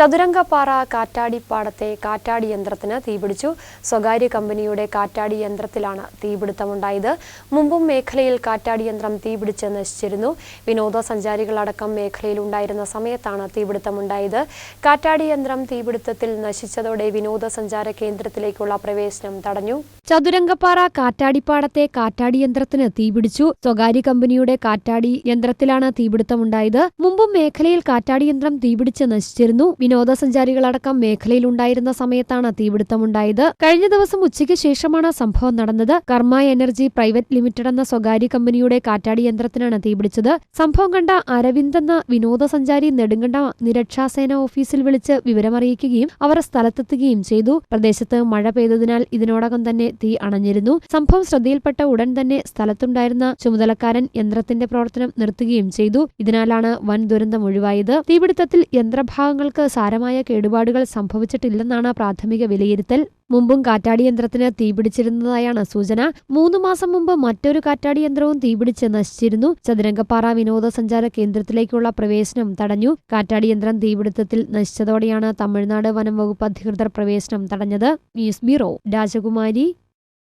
ചതുരംഗപ്പാറ കാറ്റാടിപ്പാടത്തെ കാറ്റാടി യന്ത്രത്തിന് തീപിടിച്ചു. സ്വകാര്യ കമ്പനിയുടെ കാറ്റാടി യന്ത്രത്തിലാണ് തീപിടുത്തമുണ്ടായത്. മുമ്പും മേഖലയിൽ കാറ്റാടി യന്ത്രം തീപിടിച്ച് നശിച്ചിരുന്നു. വിനോദസഞ്ചാരികളടക്കം മേഖലയിൽ ഉണ്ടായിരുന്ന സമയത്താണ് തീപിടുത്തമുണ്ടായത്. കാറ്റാടി യന്ത്രം തീപിടുത്തത്തിൽ നശിച്ചതോടെ വിനോദസഞ്ചാര കേന്ദ്രത്തിലേക്കുള്ള പ്രവേശനം തടഞ്ഞു. ചതുരംഗപ്പാറ കാറ്റാടിപ്പാടത്തെ കാറ്റാടി യന്ത്രത്തിന് തീപിടിച്ചു. സ്വകാര്യ കമ്പനിയുടെ കാറ്റാടി യന്ത്രത്തിലാണ് തീപിടുത്തമുണ്ടായത്. മുമ്പും മേഖലയിൽ കാറ്റാടി യന്ത്രം തീപിടിച്ച് നശിച്ചിരുന്നു. വിനോദസഞ്ചാരികളടക്കം മേഖലയിലുണ്ടായിരുന്ന സമയത്താണ് തീപിടുത്തമുണ്ടായത്. കഴിഞ്ഞ ദിവസം ഉച്ചയ്ക്ക് ശേഷമാണ് സംഭവം നടന്നത്. കർമ്മ എനർജി പ്രൈവറ്റ് ലിമിറ്റഡ് എന്ന സ്വകാര്യ കമ്പനിയുടെ കാറ്റാടി യന്ത്രത്തിനാണ് തീപിടിച്ചത്. സംഭവം കണ്ട അരവിന്ദ് എന്ന വിനോദസഞ്ചാരി നെടുങ്കണ്ട നിരക്ഷാസേന ഓഫീസിൽ വിളിച്ച് വിവരമറിയിക്കുകയും അവർ സ്ഥലത്തെത്തുകയും ചെയ്തു. പ്രദേശത്ത് മഴ പെയ്തതിനാൽ ഇതിനോടകം തന്നെ തീ അണഞ്ഞിരുന്നു. സംഭവം ശ്രദ്ധയിൽപ്പെട്ട ഉടൻ തന്നെ സ്ഥലത്തുണ്ടായിരുന്ന ചുമതലക്കാരൻ യന്ത്രത്തിന്റെ പ്രവർത്തനം നിർത്തുകയും ചെയ്തു. ഇതിനാലാണ് വൻ ദുരന്തം ഒഴിവായത്. തീപിടുത്തത്തിൽ യന്ത്രഭാഗങ്ങൾക്ക് സാരമായ കേടുപാടുകൾ സംഭവിച്ചിട്ടില്ലെന്നാണ് പ്രാഥമിക വിലയിരുത്തൽ. മുമ്പും കാറ്റാടി യന്ത്രത്തിന് തീപിടിച്ചിരുന്നതായാണ് സൂചന. മൂന്ന് മാസം മുമ്പ് മറ്റൊരു കാറ്റാടി യന്ത്രവും തീപിടിച്ച് നശിച്ചിരുന്നു. ചതുരംഗപ്പാറ വിനോദസഞ്ചാര കേന്ദ്രത്തിലേക്കുള്ള പ്രവേശനം തടഞ്ഞു. കാറ്റാടി യന്ത്രം തീപിടുത്തത്തിൽ നശിച്ചതോടെയാണ് തമിഴ്നാട് വനം വകുപ്പ് അധികൃതർ പ്രവേശനം തടഞ്ഞത്. ന്യൂസ് ബ്യൂറോ രാജകുമാരി.